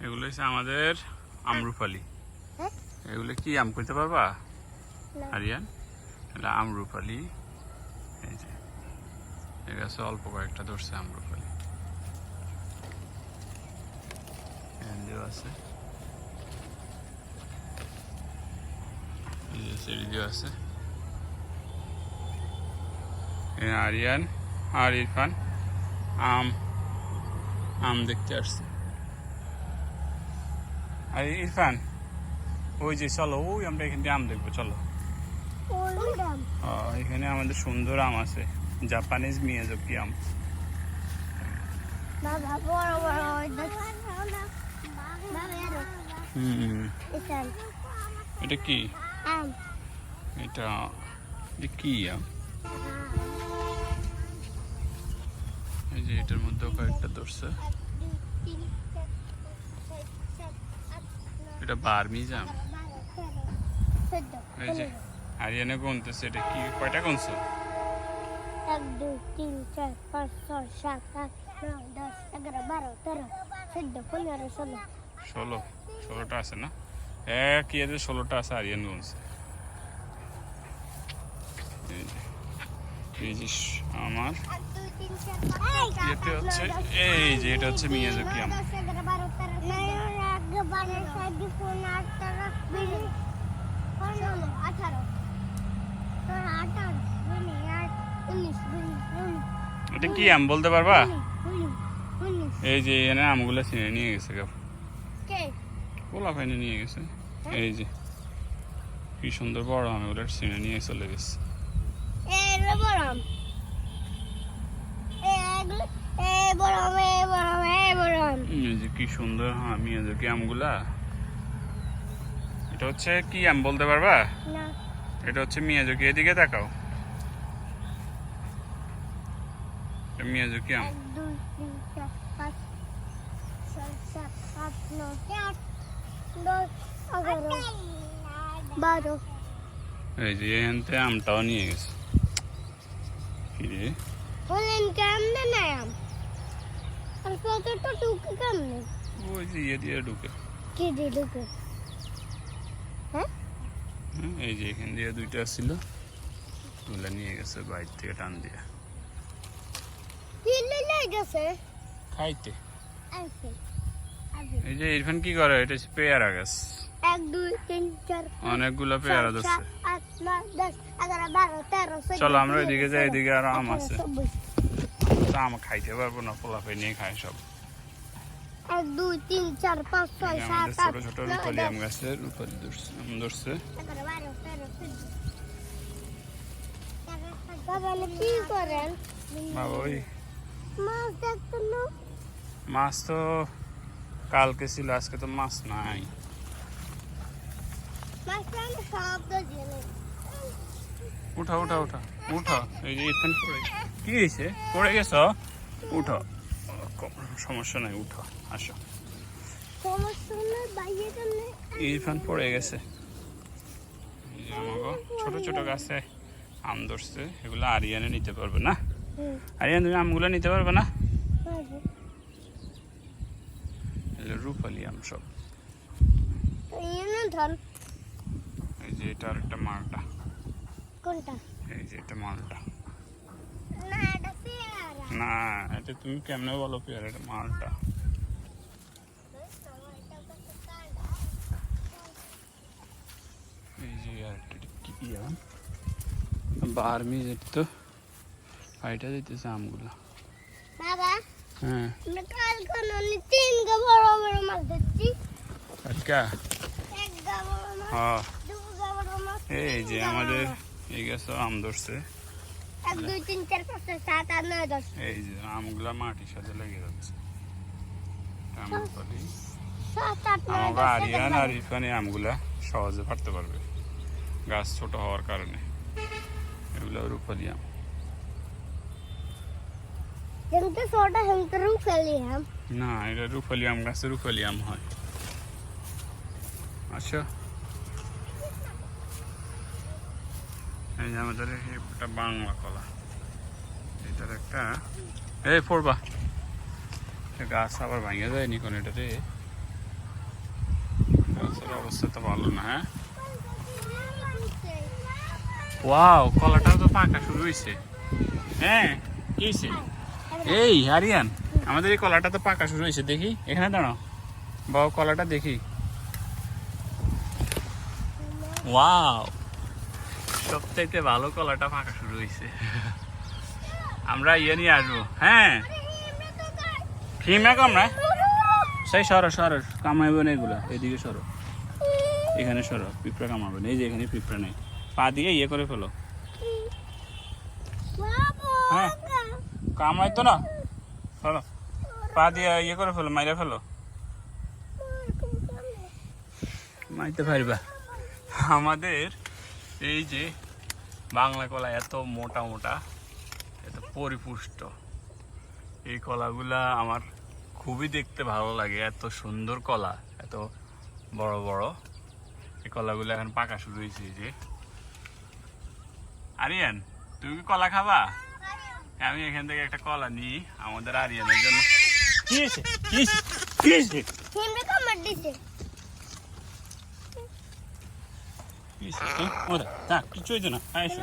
এগুলো হচ্ছে আমাদের আমরুপালি হ্যাঁ? এগুলো কি আম করতে পারবা? আরিয়ান? এটা আমরুপালি এই যে গাছে অল্প কয়েকটা ধরছে আমরুপালি আছে। আছে। আরিয়ান আর ইরফান আম আম দেখতে আসছে। আরে ইরফান ওই যে চলো ওই আমরা এখান থেকে আম দেখব চলো এখানে আমাদের সুন্দর আম আছে জাপানিজ মিয়াজকি আম এটা কি আম এটা এটা কি আম এই যে এটার মধ্যেও কয়েকটা ধরছে এটা বার্মিজ জাম। এই যে আরিয়ানে গুনতেছে এটা কি কয়টা গুনছো? এক দুই তিন চার পাঁচ ছয় সাত আট নয় দশ এগারো বারো তেরো চোদ্দ পনেরো ষোলো। ষোলো ষোলোটা আছে না? এক ইয়েতে ষোলোটা আছে আরিয়ান গুনছে। এই যে আমার ইয়েতে হচ্ছে এই যে এটা হচ্ছে মিয়াজাকি আম এটা কি আম বলতে পারবা? এই যে এনে আমগুলো চিনে নিয়ে গেছে গা। কে? পোলা ফাইনে নিয়ে গেছে। এই যে কি সুন্দর বড় আম এগুলো চিনে নিয়ে চলে গেছে। এ রে বড়াম এ এগুলো এ বড়াম এ বড়াম এ বড়াম এই যে কি সুন্দর হ্যাঁ মিয়াজাকি আমগুলা? এটা হচ্ছে কি আম বলতে পারবা? এটা হচ্ছে মিয়াজাকি। এদিকে তাকাও। মিয়াজাকি আম। এই যে এখানতে আমটাও নিয়ে গেছে। কি রে? বলেন কেমনে নাম আর কতটা টুকে কেমনে? ওই যে ইয়ে দিয়ে ঢুকে। কি দিয়ে ঢুকে? হ্যাঁ? এই যে এখান দিয়ে দুইটা ছিল। ওগুলা নিয়ে গেছে বাইর থেকে টান দিয়ে। কি গেছে? খাইতে। আছে আছে এই যে ইরফান কি করে? এটা পেয়ারা গাছ। এক দুই তিন চার অনেকগুলো পেয়ারা ধরছে। চলো আমরা এদিকে যাই এদিকে আরও আম আছে। আম খাইতে পারব না পোলাপে নিয়ে খায় সব। এক দুই তিন চার পাঁচ ছয় সাত আট ছোট ছোট রূপালি আম রূপালি ধরছে আম ধরছে। এগারো বারো তেরো চোদ্দ। বাবা কি করেন? বাবা ওই মাছ দেখতে না? মাছ তো কালকে ছিল আজকে তো মাছ নাই। শব্দ দিয়ে নেই। উঠা উঠা উঠা উঠা। এই যে ইরফান পড়ে কি হয়েছে? পড়ে গেছো? উঠো। সমস্যা নাই উঠো আসো? ইরফান পড়ে গেছে। ছোট ছোট গাছে আম ধরছে। এগুলো আরিয়ানে নিতে পারবে না? আরিয়ান তুমি আমগুলো নিতে পারবে না। রূপালি আম সব। এই যে এটা আর একটা মালটা। কোনটা? এই যে এটা মালটা। না এটা পেয়ারা। না এটা তুমি কেমনে বলো পেয়ার এটা মালটা? এই যে আর কি আম বার্মি যেটা তো ফাইটা দিতেছে আমগুলো। বাবা হ্যাঁ। আমরা কালকে তিন গা বড় বড় মাছ ধরছি। আজকা? এক গা বড় মাছ হ্যাঁ দু গা বড় মাছ এই যে আমাদের। এই গাছে আম ধরছে। এক দুই তিন চার পাঁচ ছয় সাত আট নয় দশ। এই যে আমগুলা মাটির সাথে লেগে যাচ্ছে। আমগুলি দশ আরিয়ান আর ইরফান আমগুলা সহজে পারতে পারবে। গাছ ছোট হওয়ার কারণে। এগুলো রূপালি আম। না এটা রূপালি আম গাছে রূপালি আম হয়। আচ্ছা। এই যে আমাদের একটা বাংলা কলা। এটার একটা এই পড়বা। গাছ আবার ভাঙে যায়নি কোন এটা রে। গাছের অবস্থা তো ভালো না হ্যাঁ? ওয়াও কলাটাও তো পাকা শুরু হয়েছে হ্যাঁ কি এই আরিয়ান আমাদের এই কলাটা তো পাকা শুরু হয়েছে দেখি। এখানে দাঁড়াও। বাবা কলাটা দেখি। ওয়াও। সবথেকে ভালো কলাটা পাকা শুরু হয়েছে আমরা ইয়ে নিয়ে আসব। হ্যাঁ। ফিমা কামড়া সেই সরো সরো, কামাইবে না এগুলো। এদিকে সরো। এখানে সরো, পিঁপড়া কামাবে না। এই যে এখানে পিঁপড়া নেই। পা দিয়ে ইয়ে করে ফেলো। হ্যাঁ। কামাই তো না? ফেলো পা দিয়ে ইয়ে করে ফেলো, মাইরে ফেলো। মাইতে পারবা। আমাদের এই যে বাংলা কলা এত মোটা মোটা এত পরিপুষ্ট। এই কলাগুলা আমার খুবই দেখতে ভালো লাগে এত সুন্দর কলা এত বড় বড়। এই কলাগুলো এখন পাকা শুরু হয়েছে এই যে। আরিয়ান তুমি কি কলা খাবা? আমি এখান থেকে একটা কলা নিই আমাদের আরিয়ানের জন্য। কি হয়েছে? কি হয়েছে? কি হয়েছে? হিমড়ে কামড় দিছে কি হয়েছে হ্যাঁ? ওরা, থাক, কিছু হয়েছে না আয় এসো।